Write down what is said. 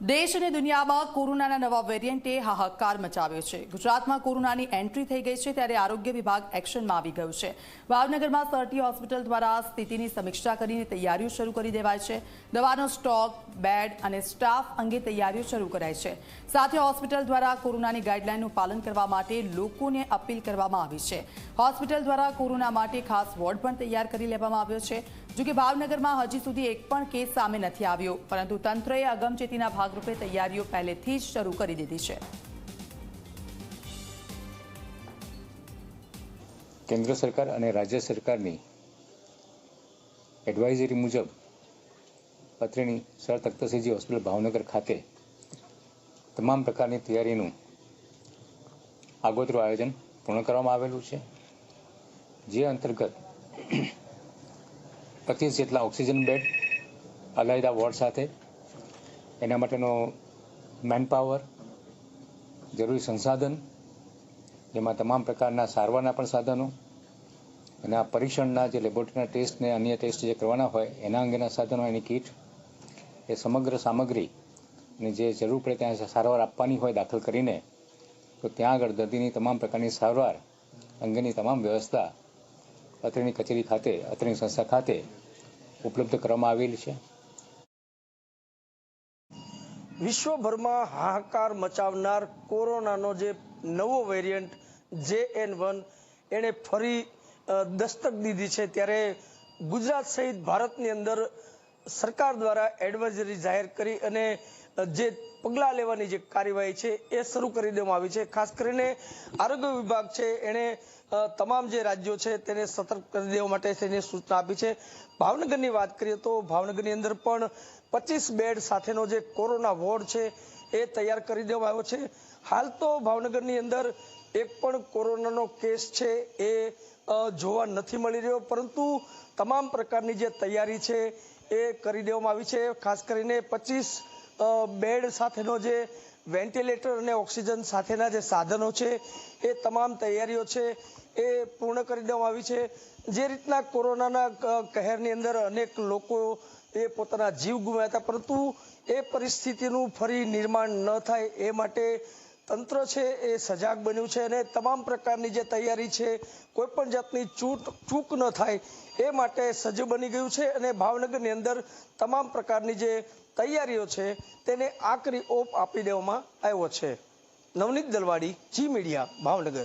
દેશ અને દુનિયામાં કોરોનાના નવા વેરિયન્ટે હાહાકાર મચાવ્યો છે. ગુજરાતમાં કોરોનાની એન્ટ્રી થઈ ગઈ છે ત્યારે આરોગ્ય વિભાગ એક્શનમાં આવી ગયું છે. ભાવનગરમાં સરટી હોસ્પિટલ દ્વારા સ્થિતિની સમીક્ષા કરીને તૈયારીઓ શરૂ કરી દેવાય છે. દવાનો સ્ટોક, બેડ અને સ્ટાફ અંગે તૈયારીઓ શરૂ કરાઈ છે. સાથે હોસ્પિટલ દ્વારા કોરોનાની ગાઈડલાઈનનું પાલન કરવા માટે લોકોને અપીલ કરવામાં આવી છે. હોસ્પિટલ દ્વારા કોરોના માટે ખાસ વોર્ડ પણ તૈયાર કરી લેવામાં આવ્યો છે. જોકે ભાવનગરમાં હજી સુધી એક પણ કેસ સામે નથી આવ્યો, પરંતુ તંત્રએ અગમચેતીના ભાગરૂપે તૈયારીઓ પહેલેથી જ શરૂ કરી દીધી છે. કેન્દ્ર સરકાર અને રાજ્ય સરકારની એડવાઇઝરી મુજબ પત્રીની સર તખ્તસિંહજી હોસ્પિટલ ભાવનગર ખાતે તમામ પ્રકારની તૈયારીનું આગોતરું આયોજન પૂર્ણ કરવામાં આવેલું છે. જે અંતર્ગત પચીસ જેટલા ઓક્સિજન બેડ, અલાયદા વોર્ડ સાથે. એના માટેનો મેનપાવર, જરૂરી સંસાધન, જેમાં તમામ પ્રકારના સારવારના પણ સાધનો અને આ પરીક્ષણના જે લેબોરેટરીના ટેસ્ટ ને અન્ય ટેસ્ટ જે કરવાના હોય, એના અંગેના સાધનો, એની કીટ, એ સમગ્ર સામગ્રી અને જે જરૂર પડે ત્યાં સારવાર આપવાની હોય દાખલ કરીને, તો ત્યાં આગળ દર્દીની તમામ પ્રકારની સારવાર અંગેની તમામ વ્યવસ્થા અત્રેની કચેરી ખાતે, અત્રેની સંસ્થા ખાતે ઉપલબ્ધ કરવામાં આવેલ છે. વિશ્વભરમાં હાહાકાર મચાવનાર કોરોનાનો જે નવો વેરિયન્ટ જે એન વન, એણે ફરી દસ્તક દીધી છે ત્યારે ગુજરાત સહિત ભારતની અંદર સરકાર દ્વારા એડવાઇઝરી જાહેર કરી અને જે પગલાં લેવાની જે કાર્યવાહી છે એ શરૂ કરી દેવામાં આવી છે. ખાસ કરીને આરોગ્ય વિભાગ છે, એણે તમામ જે રાજ્યો છે તેને સતર્ક કરી દેવા માટે તેની સૂચના આપી છે. ભાવનગરની વાત કરીએ તો ભાવનગરની અંદર પણ પચીસ બેડ સાથેનો જે કોરોના વોર્ડ છે એ તૈયાર કરી દેવામાં આવ્યો છે. હાલ તો ભાવનગરની અંદર એક પણ કોરોનાનો કેસ છે એ જોવા નથી મળી રહ્યો, પરંતુ તમામ પ્રકારની જે તૈયારી છે એ કરી દેવામાં આવી છે. ખાસ કરીને પચીસ બેડ સાથેનો જે વેન્ટિલેટર અને ઓક્સિજન સાથેના જે સાધનો છે, એ તમામ તૈયારીઓ છે, એ પૂર્ણ કરી દેવામાં આવી છે. જે રીતના કોરોનાના કહેરની અંદર અનેક લોકો એ પોતાના જીવ ગુમાવ્યા હતા, પરંતુ એ પરિસ્થિતિનું ફરી નિર્માણ ન થાય એ માટે તંત્ર છે એ સજાગ બન્યું છે અને તમામ પ્રકારની જે તૈયારી છે કોઈપણ જાતની ચૂક ચૂક ન થાય, એ માટે સજ્જ બની ગયું છે અને ભાવનગરની અંદર તમામ પ્રકારની જે તૈયારીઓ છે, તેને આકરી ઓપ આપી દેવામાં આવ્યો છે. Navneet Dalwadi, Zee media, Bhavnagar.